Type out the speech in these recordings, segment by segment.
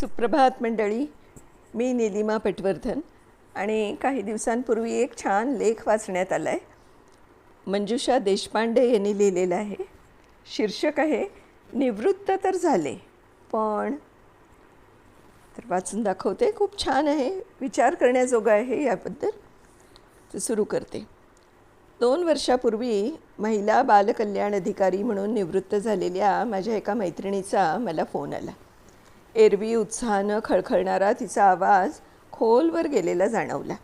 सुप्रभात मंडळी. मी निलिमा पटवर्धन आणि काही दिवसांपूर्वी एक छान लेख वाचण्यात आला आहे मंजुषा देशपांडे यांनी लिहिलेला आहे. शीर्षक आहे निवृत्त तर झाले पण तर वाचून दाखवते. खूप छान आहे. विचार करण्याजोगं आहे याबद्दल. तर सुरू करते. दोन वर्षापूर्वी महिला बालकल्याण अधिकारी म्हणून निवृत्त झालेल्या माझ्या एका मैत्रिणीचा मला फोन आला. एरवी उत्साहानं खळखळणारा तिचा आवाज खोलवर गेलेला जाणवला.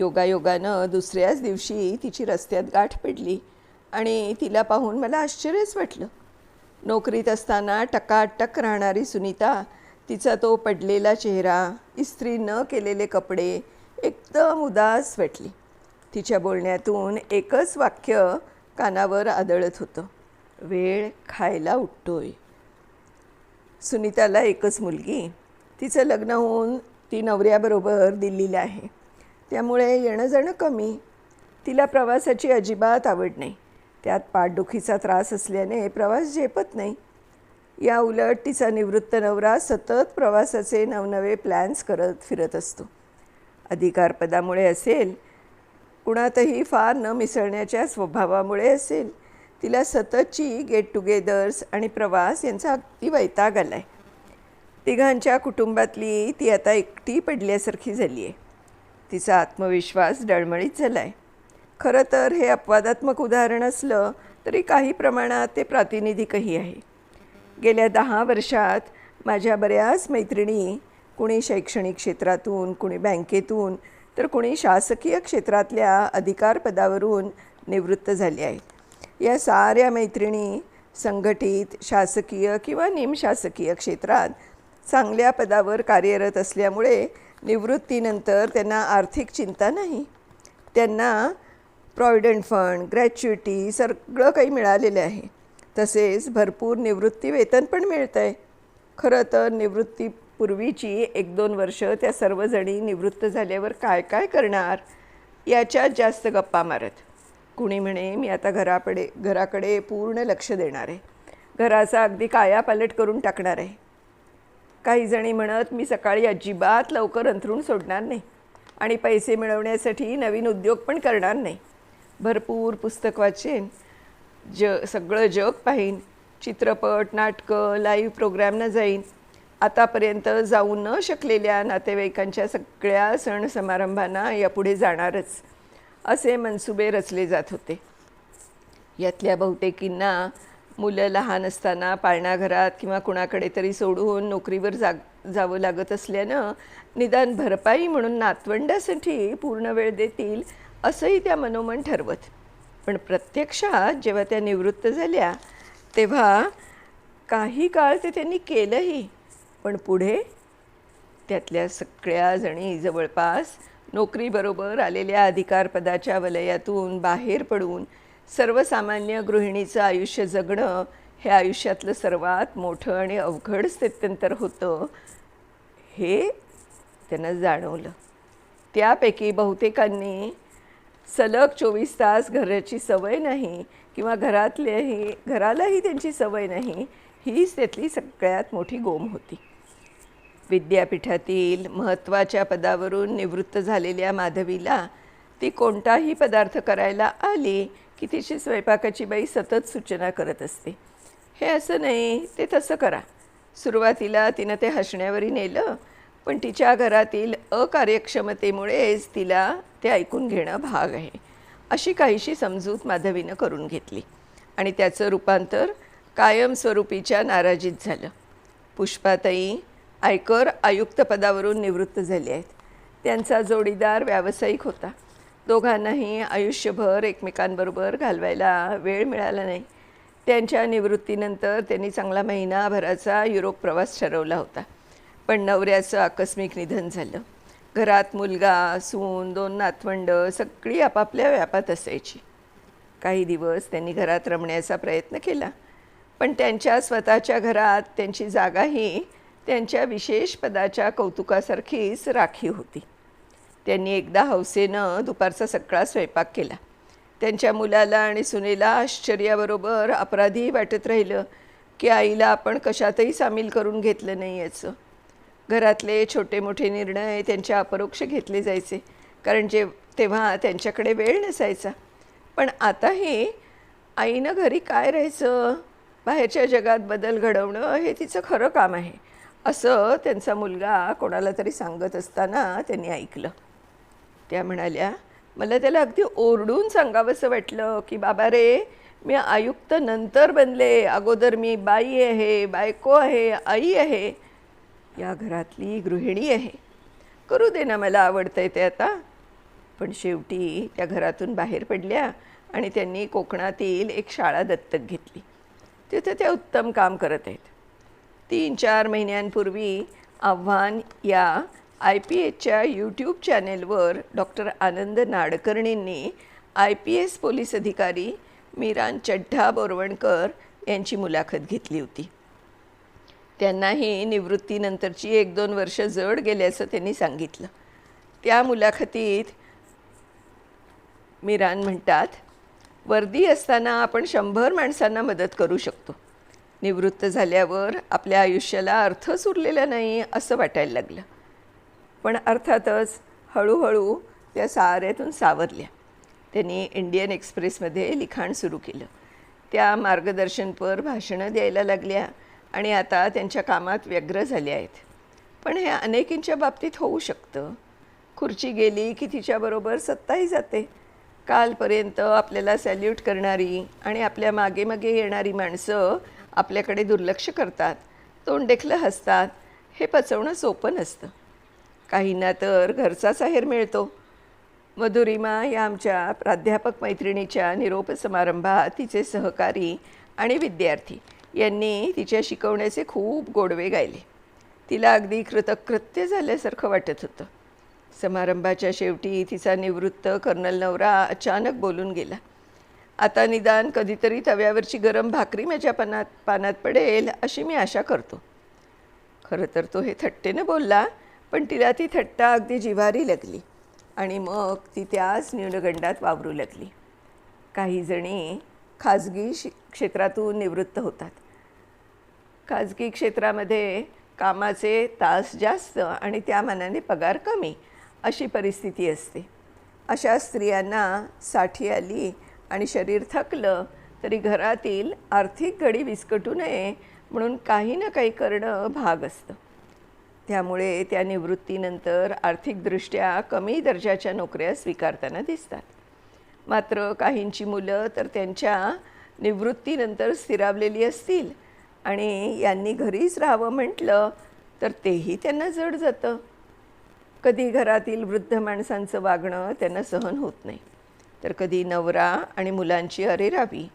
योगायोगानं दुसऱ्याच दिवशी तिची रस्त्यात गाठ पडली आणि तिला पाहून मला आश्चर्यच वाटलं. नोकरीत असताना टकाटक राहणारी सुनीता तिचा तो पडलेला चेहरा इस्त्री न केलेले कपडे एकदम उदास वाटली. तिच्या बोलण्यातून एकच वाक्य कानावर आदळत होतं. वेळ खायला उठतोय. सुनीताला एकच मुलगी. तिचं लग्न होऊन ती नवऱ्याबरोबर दिल्लीला आहे. त्यामुळे येणं जाणं कमी. तिला प्रवासाची अजिबात आवड नाही. त्यात पाठदुखीचा त्रास असल्याने प्रवास झेपत नाही. या उलट तिचा निवृत्त नवरा सतत प्रवासाचे नवनवे प्लॅन्स करत फिरत असतो. अधिकारपदामुळे असेल. कुणातही फार न मिसळण्याच्या स्वभावामुळे असेल. तिला सततची गेट टुगेदर्स आणि प्रवास यांचा अगदी वैताग आला आहे तिघांच्या कुटुंबातली ती आता एकटी पडल्यासारखी झाली आहे तिचा आत्मविश्वास डळमळीत झाला आहे खरं तर हे अपवादात्मक उदाहरण असलं तरी काही प्रमाणात ते प्रातिनिधिकही आहे. गेल्या दहा वर्षात माझ्या बऱ्याच मैत्रिणी कुणी शैक्षणिक क्षेत्रातून कुणी बँकेतून तर कुणी शासकीय क्षेत्रातल्या अधिकारपदावरून निवृत्त झाली आहेत. या साऱ्या मैत्रिणी संघटित शासकीय किंवा निमशासकीय क्षेत्रात चांगल्या पदावर कार्यरत असल्यामुळे निवृत्तीनंतर त्यांना आर्थिक चिंता नाही. त्यांना प्रॉव्हिडंट फंड ग्रॅच्युटी सगळं काही मिळालेलं आहे. तसेच भरपूर निवृत्ती वेतन पण मिळतं आहे खरं तर निवृत्तीपूर्वीची एक दोन वर्ष त्या सर्वजणी निवृत्त झाल्यावर काय काय करणार? याच्यात जास्त गप्पा मारत. कुणी म्हणे मी आता घराकडे घराकडे पूर्ण लक्ष देणार आहे. घराचा अगदी कायापालट करून टाकणार आहे. काही जणी म्हणत मी सकाळी अजिबात लवकर अंथरून सोडणार नाही आणि पैसे मिळवण्यासाठी नवीन उद्योग पण करणार नाही. भरपूर पुस्तक वाचेन ज सगळं जग पाहीन चित्रपट नाटकं लाईव्ह प्रोग्रॅमनं जाईन. आतापर्यंत जाऊ न शकलेल्या नातेवाईकांच्या सगळ्या सण समारंभांना यापुढे जाणारच. असे मनसुबे रचले जात होते. यातल्या बहुतेकींना मुलं लहान असताना पाळणाघरात किंवा कुणाकडे तरी सोडून नोकरीवर जा जावं लागत असल्यानं निदान भरपाई म्हणून नातवंडासाठी पूर्ण वेळ देतील असंही त्या मनोमन ठरवत. पण प्रत्यक्षात जेव्हा त्या निवृत्त झाल्या तेव्हा काही काळ ते त्यांनी केलंही. पण पुढे त्यातल्या सगळ्या जणी जवळपास नोकरीबरोबर आलेल्या अधिकारपदाच्या वलयातून बाहेर पडून सर्वसामान्य गृहिणीचं आयुष्य जगणं हे आयुष्यातलं सर्वात मोठं आणि अवघड स्थित्यंतर होतं हे त्यांना जाणवलं. त्यापैकी बहुतेकांनी सलग चोवीस तास घराची सवय नाही किंवा घरातल्याही घरालाही त्यांची सवय नाही हीच त्यातली सगळ्यात मोठी गोम होती. विद्यापीठातील महत्त्वाच्या पदावरून निवृत्त झालेल्या माधवीला ती कोणताही पदार्थ करायला आली की तिची स्वयंपाकाची बाई सतत सूचना करत असते. हे असं नाही ते तसं करा. सुरुवातीला तिनं ते हसण्यावरही नेलं पण तिच्या घरातील अकार्यक्षमतेमुळेच तिला ते ऐकून घेणं भाग आहे अशी काहीशी समजूत माधवीनं करून घेतली आणि त्याचं रूपांतर कायमस्वरूपीच्या नाराजीत झालं. पुष्पाताई आयकर आयुक्तपदावरून निवृत्त झाले आहेत. त्यांचा जोडीदार व्यावसायिक होता. दोघांनाही आयुष्यभर एकमेकांबरोबर घालवायला वेळ मिळाला नाही. त्यांच्या निवृत्तीनंतर त्यांनी चांगला महिनाभराचा युरोप प्रवास ठरवला होता. पण नवऱ्याचं आकस्मिक निधन झालं. घरात मुलगा सून दोन नातवंड सगळी आपापल्या व्यापात असायची. काही दिवस त्यांनी घरात रमण्याचा प्रयत्न केला. पण त्यांच्या स्वतःच्या घरात त्यांची जागाही त्यांच्या विशेष पदाच्या कौतुकासारखीच राखी होती. त्यांनी एकदा हौसेनं दुपारचा सगळा स्वयंपाक केला. त्यांच्या मुलाला आणि सुनेला आश्चर्याबरोबर अपराधी वाटत राहिलं की आईला आपण कशातही सामील करून घेतलं नाही याचं. घरातले छोटे मोठे निर्णय त्यांच्या अपरोक्ष घेतले जायचे कारण जे तेव्हा त्यांच्याकडे वेळ नसायचा. पण आताही आईनं घरी काय राहायचं? बाहेरच्या जगात बदल घडवणं हे तिचं खरं काम आहे. असं त्यांचा मुलगा कोणाला तरी सांगत असताना त्यांनी ऐकलं. त्या म्हणाल्या मला त्याला अगदी ओरडून सांगावंसं वाटलं की बाबा रे मी आयुक्त नंतर बनले. अगोदर मी बाई आहे बायको आहे आई आहे. या घरातली गृहिणी आहे. करू दे ना मला आवडतं आहे ते आता. पण शेवटी त्या घरातून बाहेर पडल्या आणि त्यांनी कोकणातील एक शाळा दत्तक घेतली. तिथे त्या उत्तम काम करत आहेत. तीन चार महिन्यांपूर्वी आव्हान या आय पी एचच्या यूट्यूब चॅनेलवर डॉक्टर आनंद नाडकर्णींनी आय पी एस पोलीस अधिकारी मीरान चड्ढा बोरवणकर यांची मुलाखत घेतली होती. त्यांनाही निवृत्तीनंतरची एक दोन वर्ष जड गेल्याचं त्यांनी सांगितलं. त्या मुलाखतीत मीरान म्हणतात वर्दी असताना आपण शंभर माणसांना मदत करू शकतो. निवृत्त झाल्यावर आपल्या आयुष्याला अर्थच उरलेला नाही असं वाटायला लागलं. पण अर्थातच हळूहळू त्या साऱ्यातून सावरल्या. त्यांनी इंडियन एक्सप्रेसमध्ये लिखाण सुरू केलं. त्या मार्गदर्शनपर भाषणं द्यायला लागल्या आणि आता त्यांच्या कामात व्यग्र झाल्या आहेत. पण हे अनेकींच्या बाबतीत होऊ शकतं. खुर्ची गेली की तिच्याबरोबर सत्ताही जाते. कालपर्यंत आपल्याला सॅल्यूट करणारी आणि आपल्या मागे मागे येणारी माणसं आपल्याकडे दुर्लक्ष करतात तोंडेखलं हसतात हे पचवणं सोपं नसतं. काहींना तर घरचाच आहेर मिळतो. मधुरिमा या आमच्या प्राध्यापक मैत्रिणीच्या निरोप समारंभात तिचे सहकारी आणि विद्यार्थी यांनी तिच्या शिकवण्याचे खूप गोडवे गायले. तिला अगदी कृतकृत्य झाल्यासारखं वाटत होतं. समारंभाच्या शेवटी तिचा निवृत्त कर्नल नवरा अचानक बोलून गेला. आता निदान कधीतरी तव्यावरची गरम भाकरी माझ्या पानात पानात पडेल अशी मी आशा करतो. खरं तर तो हे थट्टेनं बोलला पण तिला ती थट्टा अगदी जिव्हारी लागली आणि मग ती त्याच न्यूनगंडात वावरू लागली. काही जणी खाजगी शि क्षेत्रातून निवृत्त होतात. खाजगी क्षेत्रामध्ये कामाचे तास जास्त आणि त्या मानाने पगार कमी अशी परिस्थिती असते. अशा स्त्रियांना साठी आली आणि शरीर थकलं तरी घरातील आर्थिक घडी विस्कटू नये म्हणून काही ना काही करणं भाग असतं. त्यामुळे त्या निवृत्तीनंतर आर्थिकदृष्ट्या कमी दर्जाच्या नोकऱ्या स्वीकारताना दिसतात. मात्र काहींची मुलं तर त्यांच्या निवृत्तीनंतर स्थिरावलेली असतील आणि यांनी घरीच राहावं म्हटलं तर तेही त्यांना जड जातं. कधी घरातील वृद्ध माणसांचं वागणं त्यांना सहन होत नाही. तर कधी नवरा आणि मुलांची अरेरावी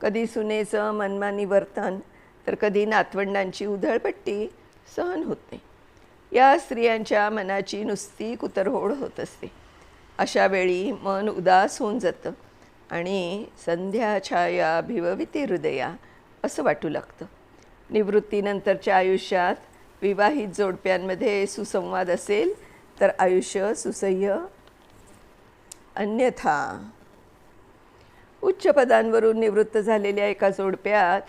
कधी सुनेचं मनमानी वर्तन तर कधी नातवंडांची उधळपट्टी सहन होत नाही. या स्त्रियांच्या मनाची नुसती कुतरहोड होत असते. अशा वेळी मन उदास होऊन जातं आणि संध्या छाया भिवविती हृदया असं वाटू लागतं. निवृत्तीनंतरच्या आयुष्यात विवाहित जोडप्यांमध्ये सुसंवाद असेल तर आयुष्य सुसह्य अन्यथा. उच्च पदांवरून निवृत्त झालेल्या एका जोडप्यात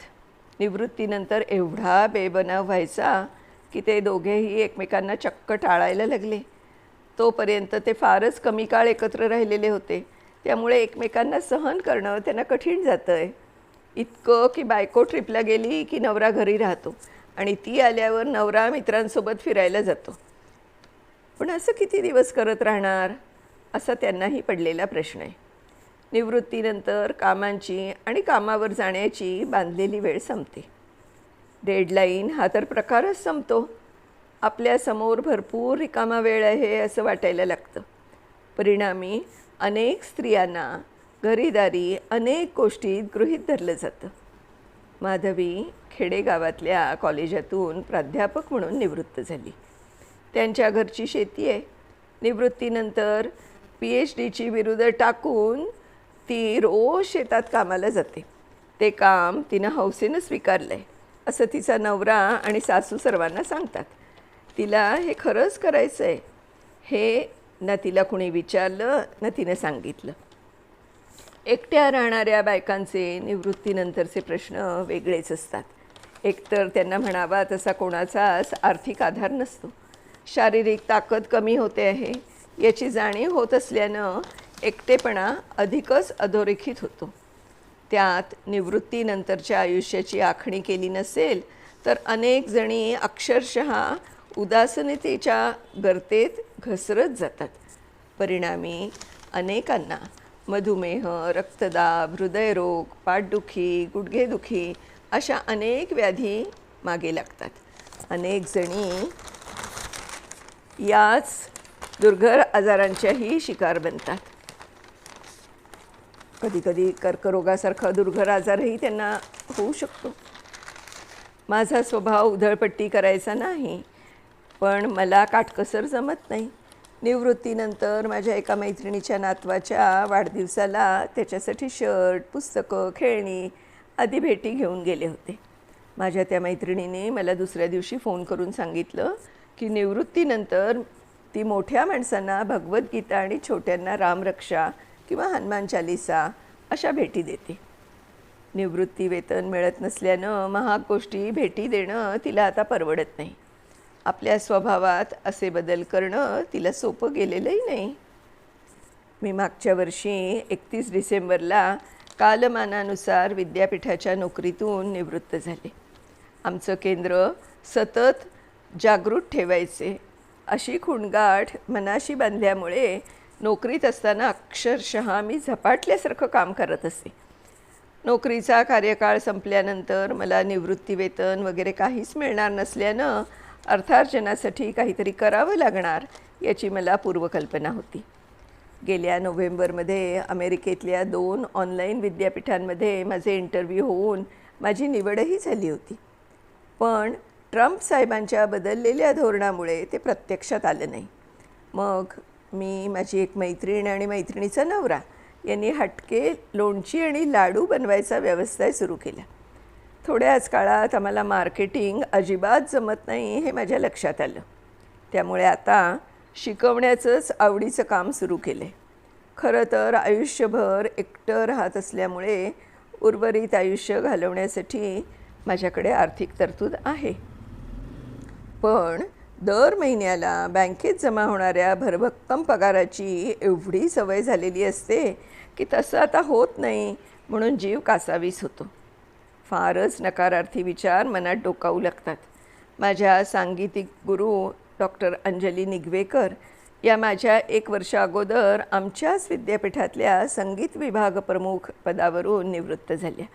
निवृत्तीनंतर एवढा बेबनाव व्हायचा की ते दोघेही एकमेकांना चक्क टाळायला लागले. तोपर्यंत ते फारच कमी काळ एकत्र राहिलेले होते. त्यामुळे एकमेकांना सहन करणं त्यांना कठीण जातं आहे इतकं की बायको ट्रिपला गेली की नवरा घरी राहतो आणि ती आल्यावर नवरा मित्रांसोबत फिरायला जातो. पण असं किती दिवस करत राहणार? असा त्यांनाही पडलेला प्रश्न आहे. निवृत्तीनंतर कामांची आणि कामावर जाण्याची बांधलेली वेळ संपते. डेडलाईन हा तर प्रकारच संपतो. आपल्यासमोर भरपूर रिकामा वेळ आहे असं वाटायला लागतं. परिणामी अनेक स्त्रियांना घरीदारी अनेक गोष्टीत गृहीत धरलं जातं. माधवी खेडेगावातल्या कॉलेजातून प्राध्यापक म्हणून निवृत्त झाली. त्यांच्या घरची शेती आहे. निवृत्तीनंतर पी एच डीची बिरुदं टाकून ती रोज शेतात कामाला जाते. ते काम तिनं हौसेनं स्वीकारलं आहे असं तिचा नवरा आणि सासू सर्वांना सांगतात. तिला हे खरंच करायचं आहे हे ना तिला कुणी विचारलं ना तिनं सांगितलं. एकट्या राहणाऱ्या बायकांचे निवृत्तीनंतरचे प्रश्न वेगळेच असतात. एकतर त्यांना म्हणावा तसा कोणाचाच आर्थिक आधार नसतो. शारीरिक ताकद कमी होते आहे याची जाणीव होत असल्यानं एकटेपणा अधिकच अधोरेखित होतो. त्यात निवृत्तीनंतरच्या आयुष्याची आखणी केली नसेल तर अनेक जणी अक्षरशः उदासनतेच्या गर्तेत घसरत जातात. परिणामी अनेकांना मधुमेह रक्तदाब हृदयरोग पाठदुखी गुडघेदुखी अशा अनेक व्याधी मागे लागतात. अनेक जणी याच दुर्घर आजारांच्याही शिकार बनतात. कधीकधी कर्करोगासारखा दुर्घर आजारही त्यांना होऊ शकतो. माझा स्वभाव उधळपट्टी करायचा नाही पण मला काटकसर जमत नाही. निवृत्तीनंतर माझ्या एका मैत्रिणीच्या नातवाच्या वाढदिवसाला त्याच्यासाठी शर्ट पुस्तकं खेळणी आदी भेटी घेऊन गेले होते. माझ्या त्या मैत्रिणीने मला दुसऱ्या दिवशी फोन करून सांगितलं की निवृत्तीनंतर ती मोठ्या माणसांना भगवद्गीता आणि छोट्यांना रामरक्षा किंवा हनुमान चालिसा अशा भेटी देते. निवृत्ती वेतन मिळत नसल्यानं महाग गोष्टी भेटी देणं तिला आता परवडत नाही. आपल्या स्वभावात असे बदल करणं तिला सोपं गेलेलंही नाही. मी मागच्या वर्षी एकतीस डिसेंबरला कालमानानुसार विद्यापीठाच्या नोकरीतून निवृत्त झाले. आमचं केंद्र सतत जागृत ठेवायचे. अशी खुणगाठ मनाशी बांधल्यामुळे नोकरीत असताना अक्षरशः मी झपाटल्यासारखं काम करत असे. नोकरीचा कार्यकाळ संपल्यानंतर मला निवृत्तीवेतन वगैरे काहीच मिळणार नसल्यानं अर्थार्जनासाठी काहीतरी करावं लागणार याची मला पूर्वकल्पना होती. गेल्या नोव्हेंबरमध्ये अमेरिकेतल्या दोन ऑनलाईन विद्यापीठांमध्ये माझे इंटरव्ह्यू होऊन माझी निवडही झाली होती. पण ट्रम्प साहेबांच्या बदललेल्या धोरणामुळे ते प्रत्यक्षात आलं नाही. मग मी माझी एक मैत्रीण आणि मैत्रिणीचा नवरा यांनी हटके लोणची आणि लाडू बनवायचा व्यवसाय सुरू केला. थोड्याच काळात आम्हाला मार्केटिंग अजिबात जमत नाही हे माझ्या लक्षात आलं. त्यामुळे आता शिकवण्याचंच आवडीचं काम सुरू केलं आहे खरं तर आयुष्यभर एकटं राहत असल्यामुळे उर्वरित आयुष्य घालवण्यासाठी माझ्याकडे आर्थिक तरतूद आहे. पण दर महिन्याला बँकेत जमा होणाऱ्या भरभक्कम पगाराची एवढी सवय झालेली असते की तसं आता होत नाही म्हणून जीव कासावीस होतो. फारच नकारार्थी विचार मनात डोकावू लागतात. माझ्या सांगीतिक गुरु डॉक्टर अंजली निगवेकर या माझ्या एक वर्षा अगोदर आमच्याच विद्यापीठातल्या संगीत विभाग प्रमुख पदावरून निवृत्त झाल्या.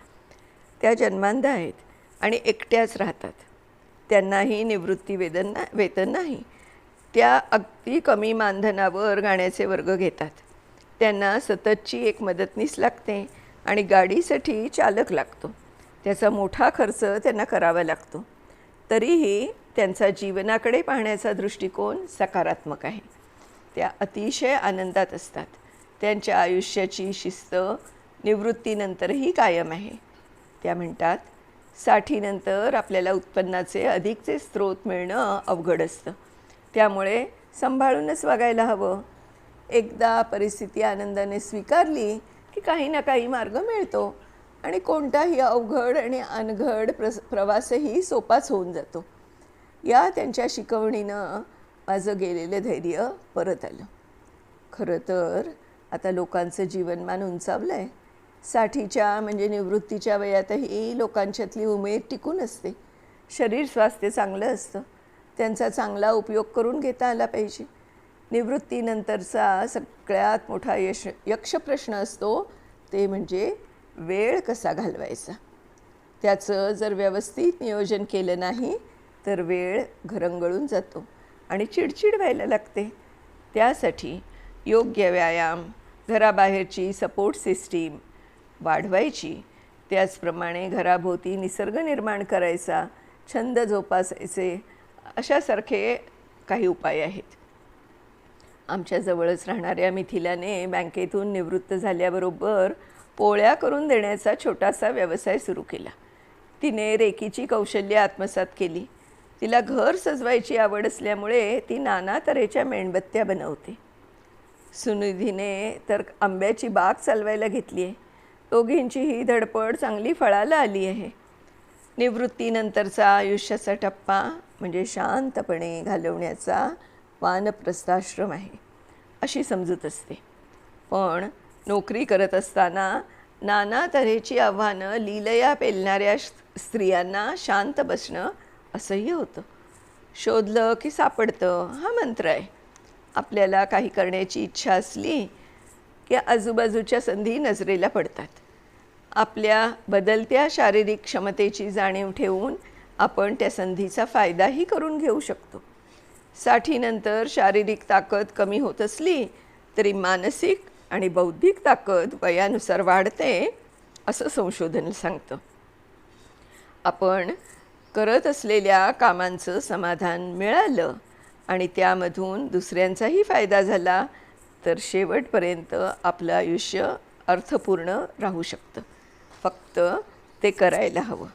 त्या जन्मांध आहेत आणि एकट्याच राहतात. त्यांनाही निवृत्ती वेदन ना वेतन नाही. त्या अगदी कमी मानधनावर गाण्याचे वर्ग घेतात. त्यांना सततची एक मदतनीस लागते आणि गाडीसाठी चालक लागतो. त्याचा मोठा खर्च त्यांना करावा लागतो. तरीही त्यांचा जीवनाकडे पाहण्याचा दृष्टिकोन सकारात्मक आहे. त्या अतिशय आनंदात असतात. त्यांच्या आयुष्याची शिस्त निवृत्तीनंतरही कायम आहे. त्या म्हणतात साठीनंतर आपल्याला उत्पन्नाचे अधिकचे स्रोत मिळणं अवघड असतं. त्यामुळे सांभाळूनच वागायला हवं. एकदा परिस्थिती आनंदाने स्वीकारली की काही ना काही मार्ग मिळतो आणि कोणताही अवघड आणि अनघड प्रस प्रवासही सोपाच होऊन जातो. या त्यांच्या शिकवणीनं माझं गेलेलं धैर्य परत आलं. खरं तर आता लोकांचं जीवनमान उंचावलं आहे साठीच्या म्हणजे निवृत्तीच्या वयातही लोकांच्यातली उमेद टिकून असते. शरीर स्वास्थ्य चांगलं असतं. त्यांचा चांगला उपयोग करून घेता आला पाहिजे. निवृत्तीनंतरचा सगळ्यात मोठा यश यक्ष प्रश्न असतो ते म्हणजे वेळ कसा घालवायचा? त्याचं जर व्यवस्थित नियोजन केलं नाही तर वेळ घरंगळून जातो आणि चिडचिड व्हायला लागते. त्यासाठी योग्य व्यायाम घराबाहेरची सपोर्ट सिस्टीम वाढवायची. त्याचप्रमाणे घराभोवती निसर्ग निर्माण करायचा छंद जोपासायचे अशासारखे काही उपाय आहेत. आमच्याजवळच राहणाऱ्या मिथिलाने बँकेतून निवृत्त झाल्याबरोबर पोळ्या करून देण्याचा छोटासा व्यवसाय सुरू केला. तिने रेकीची कौशल्य आत्मसात केली. तिला घर सजवायची आवड असल्यामुळे ती नाना तऱ्हेच्या मेणबत्त्या बनवते. सुनिधीने तर आंब्याची बाग चालवायला घेतली आहे दोघींची ही धडपड चांगली फळाला आली आहे. निवृत्तीनंतरचा आयुष्याचा टप्पा म्हणजे शांतपणे घालवण्याचा वानप्रस्थाश्रम आहे अशी समजूत असते. पण नोकरी करत असताना नाना तऱ्हेची आव्हानं लीलया पेलणाऱ्या स्त्रियांना शांत बसणं असंही होतं. शोधलं की सापडतं हा मंत्र आहे. आपल्याला काही करण्याची इच्छा असली की आजूबाजूच्या संधी नजरेला पडतात. आपल्या बदलत्या शारीरिक क्षमतेची जाणीव ठेवून आपण त्या संधीचा फायदाही करून घेऊ शकतो. साठीनंतर शारीरिक ताकद कमी होत असली तरी मानसिक आणि बौद्धिक ताकद वयानुसार वाढते असं संशोधन सांगतं. आपण करत असलेल्या कामांचं समाधान मिळालं आणि त्यामधून दुसऱ्यांचाही फायदा झाला तर शेवटपर्यंत आपलं आयुष्य अर्थपूर्ण राहू शकतं. फक्त ते करायला हवं.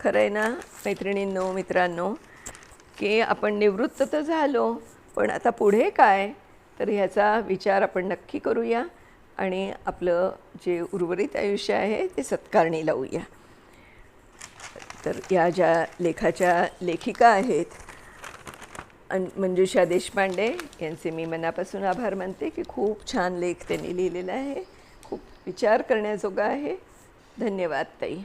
खरं आहे ना मैत्रिणींनो मित्रांनो की आपण निवृत्त तर झालो पण आता पुढे काय? तर ह्याचा विचार आपण नक्की करूया आणि आपलं जे उर्वरित आयुष्य आहे ते सत्कारणी लावूया. तर या ज्या लेखाच्या लेखिका आहेत अन मंजुषा देशपांडे यांचे मी मनापासून आभार मानते की खूप छान लेख त्यांनी लिहिलेला आहे. खूप विचार करण्याजोगा आहे. धन्यवाद ताई.